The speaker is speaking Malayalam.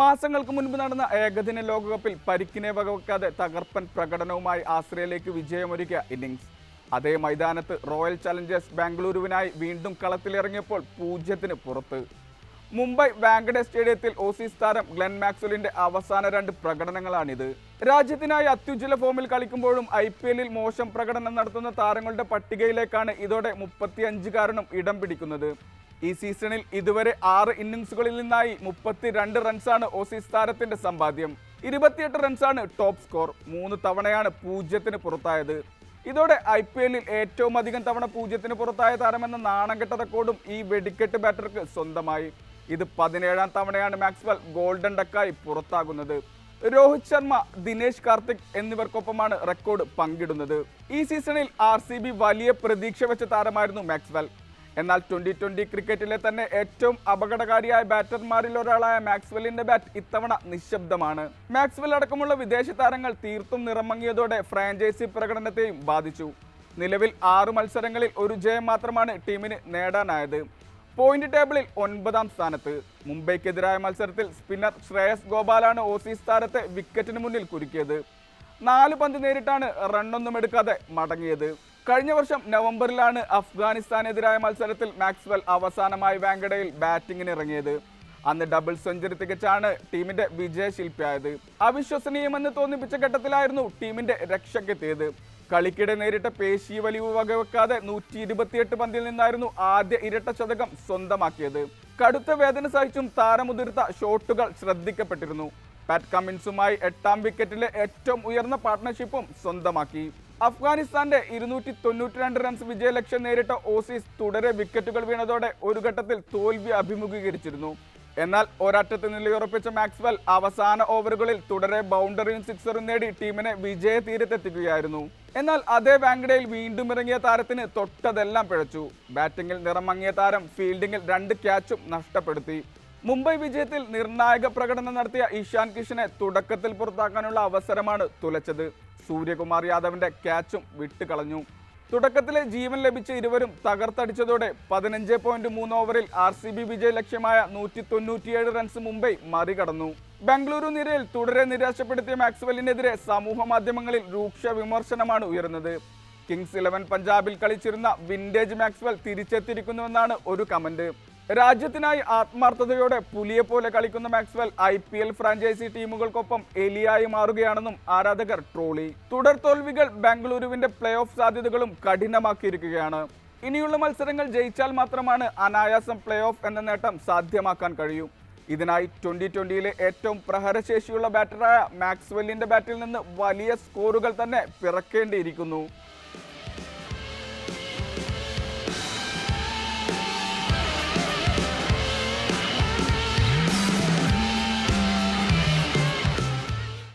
മാസങ്ങൾക്ക് മുൻപ് നടന്ന ഏകദിന ലോകകപ്പിൽ പരിക്കിനെ വകവെക്കാതെ തകർപ്പൻ പ്രകടനവുമായി ആസ്ട്രേലിയക്ക് വിജയമൊരുക്കിയ ഇന്നിംഗ്സ്. അതേ മൈതാനത്ത് റോയൽ ചലഞ്ചേഴ്സ് ബാംഗ്ലൂരുവിനായി വീണ്ടും കളത്തിലിറങ്ങിയപ്പോൾ പൂജ്യത്തിന് പുറത്ത്. മുംബൈ വാങ്കഡ സ്റ്റേഡിയത്തിൽ ഓസീസ് താരം ഗ്ലെൻ മാക്സ്വലിന്റെ അവസാന രണ്ട് പ്രകടനങ്ങളാണിത്. രാജ്യത്തിനായി അത്യുജ്വല ഫോമിൽ കളിക്കുമ്പോഴും ഐ പി എല്ലിൽ മോശം പ്രകടനം നടത്തുന്ന താരങ്ങളുടെ പട്ടികയിലേക്കാണ് ഇതോടെ മുപ്പത്തിയഞ്ചുകാരനും ഇടം പിടിക്കുന്നത്. ഈ സീസണിൽ ഇതുവരെ ആറ് ഇന്നിംഗ്സുകളിൽ നിന്നായി മുപ്പത്തിരണ്ട് റൺസാണ് ഓസീസ് താരത്തിന്റെ സമ്പാദ്യം. ഇരുപത്തിയെട്ട് റൺസാണ് ടോപ്പ് സ്കോർ മൂന്ന് തവണയാണ് പൂജ്യത്തിന് പുറത്തായത്. ഇതോടെ ഐ പി എല്ലിൽ ഏറ്റവും അധികം തവണ പൂജ്യത്തിന് പുറത്തായ താരമെന്ന നാണംകെട്ട റെക്കോർഡും ഈ വെടിക്കെട്ട് ബാറ്റർക്ക് സ്വന്തമായി. ഇത് പതിനേഴാം തവണയാണ് മാക്സ്വൽ ഗോൾഡൻ ഡക്കായി പുറത്താകുന്നത്. രോഹിത് ശർമ്മ ദിനേശ് കാർത്തിക് എന്നിവർക്കൊപ്പമാണ് റെക്കോർഡ് പങ്കിടുന്നത്. ഈ സീസണിൽ ആർ വലിയ പ്രതീക്ഷ വെച്ച താരമായിരുന്നു മാക്സ്വൽ. എന്നാൽ ട്വന്റി ട്വന്റി ക്രിക്കറ്റിലെ തന്നെ ഏറ്റവും അപകടകാരിയായ ബാറ്റർമാരിൽ ഒരാളായ മാക്സ്വെല്ലിന്റെ ബാറ്റ് ഇത്തവണ നിശബ്ദമാണ്. മാക്സ്വെൽ അടക്കമുള്ള വിദേശ താരങ്ങൾ തീർത്തും നിറമങ്ങിയതോടെ ഫ്രാഞ്ചൈസി പ്രകടനത്തെയും ബാധിച്ചു. നിലവിൽ ആറ് മത്സരങ്ങളിൽ ഒരു ജയം മാത്രമാണ് ടീമിന് നേടാനായത്. പോയിന്റ് ടേബിളിൽ ഒൻപതാം സ്ഥാനത്ത്. മുംബൈക്കെതിരായ മത്സരത്തിൽ സ്പിന്നർ ശ്രേയസ് ഗോപാലാണ് ഓസീസ് താരത്തെ വിക്കറ്റിന് മുന്നിൽ കുരുക്കിയത്. നാല് പന്ത് നേരിട്ടാണ് റണ്ണൊന്നും എടുക്കാതെ മടങ്ങിയത്. കഴിഞ്ഞ വർഷം നവംബറിലാണ് അഫ്ഗാനിസ്ഥാനെതിരായ മത്സരത്തിൽ മാക്സ്വെൽ അവസാനമായി വാങ്കഡയിൽ ബാറ്റിംഗിന് ഇറങ്ങിയത് അന്ന് ഡബിൾ സെഞ്ചുറി തികച്ചാണ് ടീമിന്റെ വിജയശില്പിയായത്. അവിശ്വസനീയമെന്ന് തോന്നിപ്പിച്ച ഘട്ടത്തിലായിരുന്നു ടീമിന്റെ രക്ഷക്കെത്തിയത് കളിക്കിടെ നേരിട്ട പേശി വലിവ് വകവെക്കാതെ നൂറ്റി ഇരുപത്തിയെട്ട് പന്തിൽ നിന്നായിരുന്നു ആദ്യ ഇരട്ട ശതകം സ്വന്തമാക്കിയത്. കടുത്ത വേദന സഹിച്ചും താരമുതിർത്ത ഷോട്ടുകൾ ശ്രദ്ധിക്കപ്പെട്ടിരുന്നു. പാറ്റ് കമ്മിൻസുമായി എട്ടാം വിക്കറ്റിലെ ഏറ്റവും ഉയർന്ന പാർട്ട്ണർഷിപ്പും സ്വന്തമാക്കി. അഫ്ഗാനിസ്ഥാന്റെ ഇരുന്നൂറ്റി തൊണ്ണൂറ്റി രണ്ട് റൺസ് വിജയലക്ഷ്യം നേരിട്ട ഓസീസ് തുടരെ വിക്കറ്റുകൾ വീണതോടെ ഒരു ഘട്ടത്തിൽ തോൽവി അഭിമുഖീകരിച്ചിരുന്നു. എന്നാൽ ഒരറ്റത്ത് നിലയുറപ്പിച്ച മാക്സ്വെൽ അവസാന ഓവറുകളിൽ തുടരെ ബൗണ്ടറിയും സിക്സറും നേടി ടീമിനെ വിജയ തീരത്തെത്തിക്കുകയായിരുന്നു എന്നാൽ അതേ വാങ്കഡയിൽ വീണ്ടും ഇറങ്ങിയ താരത്തിന് തൊട്ടതെല്ലാം പിഴച്ചു. ബാറ്റിംഗിൽ നിറമങ്ങിയ താരം ഫീൽഡിംഗിൽ രണ്ട് ക്യാച്ചും നഷ്ടപ്പെടുത്തി. മുംബൈ വിജയത്തിൽ നിർണായക പ്രകടനം നടത്തിയ ഇഷാൻ കിഷനെ തുടക്കത്തിൽ പുറത്താക്കാനുള്ള അവസരമാണ് തുലച്ചത്. സൂര്യകുമാർ യാദവിന്റെ ക്യാച്ചും വിട്ടുകളഞ്ഞു. തുടക്കത്തിലെ ജീവൻ ലഭിച്ച ഇരുവരും തകർത്തടിച്ചതോടെ പതിനഞ്ച് പോയിന്റ് മൂന്ന് ഓവറിൽ ആർ സി ബി വിജയ ലക്ഷ്യമായ നൂറ്റി തൊണ്ണൂറ്റിയേഴ് റൺസ് മുംബൈ മറികടന്നു. ബംഗളൂരു നിരയിൽ തുടരെ നിരാശപ്പെടുത്തിയ മാക്സ്വെല്ലിനെതിരെ സമൂഹ മാധ്യമങ്ങളിൽ രൂക്ഷ വിമർശനമാണ് ഉയർന്നത് കിങ്സ് ഇലവൻ പഞ്ചാബിൽ കളിച്ചിരുന്ന വിന്റേജ് മാക്സ്വെൽ തിരിച്ചെത്തിയിരിക്കുന്നുവെന്നാണ് ഒരു കമന്റ്. രാജ്യത്തിനായി ആത്മാർത്ഥതയോടെ പുലിയെ പോലെ കളിക്കുന്ന Maxwell I P L franchise ടീമുകൾക്കൊപ്പം എലിയായി മാറുകയാണെന്നും ആരാധകർ ട്രോളി. തുടർ തോൽവികൾ ബാംഗ്ലൂരുവിന്റെ പ്ലേ ഓഫ് സാധ്യതകളും കഠിനമാക്കിയിരിക്കുകയാണ്. ഇനിയുള്ള മത്സരങ്ങൾ ജയിച്ചാൽ മാത്രമാണ് അനായാസം പ്ലേ ഓഫ് എന്ന നേട്ടം സാധ്യമാക്കാൻ കഴിയൂ. ഇതിനായി ട്വന്റി ട്വന്റിയിലെ ഏറ്റവും പ്രഹരശേഷിയുള്ള ബാറ്ററായ മാക്സ്വെല്ലിന്റെ ബാറ്റിൽ നിന്ന് വലിയ സ്കോറുകൾ തന്നെ പിറക്കേണ്ടിയിരിക്കുന്നു.